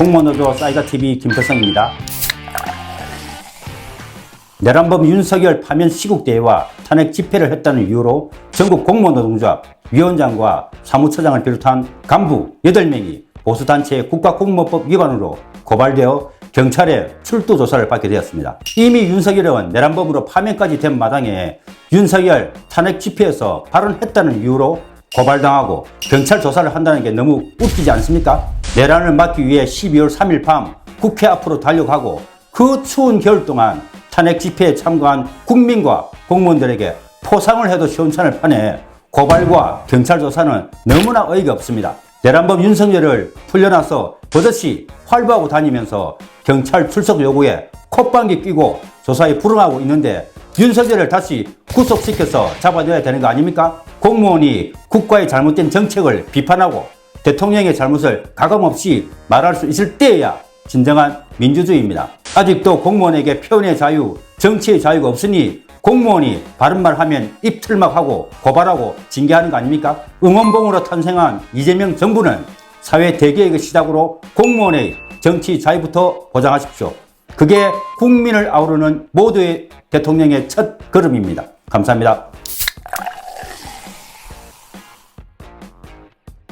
공무원노조 사이다TV 김태성입니다. 내란범 윤석열 파면 시국대회와 탄핵 집회를 했다는 이유로 전국 공무원노동조합 위원장과 사무처장을 비롯한 간부 8명이 보수단체 국가공무원법 위반으로 고발되어 경찰에 출두 조사를 받게 되었습니다. 이미 윤석열은 내란범으로 파면까지 된 마당에 윤석열 탄핵 집회에서 발언했다는 이유로 고발당하고 경찰 조사를 한다는 게 너무 웃기지 않습니까? 내란을 막기 위해 12월 3일 밤 국회 앞으로 달려가고 그 추운 겨울 동안 탄핵 집회에 참가한 국민과 공무원들에게 포상을 해도 시원찮을 판에 고발과 경찰 조사는 너무나 어이가 없습니다. 내란범 윤석열을 풀려나서 버젓이 활보하고 다니면서 경찰 출석 요구에 콧방귀 끼고 조사에 불응하고 있는데 윤석열을 다시 구속시켜서 잡아줘야 되는 거 아닙니까? 공무원이 국가의 잘못된 정책을 비판하고 대통령의 잘못을 가감없이 말할 수 있을 때야 진정한 민주주의입니다. 아직도 공무원에게 표현의 자유, 정치의 자유가 없으니 공무원이 바른 말 하면 입틀막하고 고발하고 징계하는 거 아닙니까? 응원봉으로 탄생한 이재명 정부는 사회 대개혁의 시작으로 공무원의 정치 자유부터 보장하십시오. 그게 국민을 아우르는 모두의 대통령의 첫 걸음입니다. 감사합니다.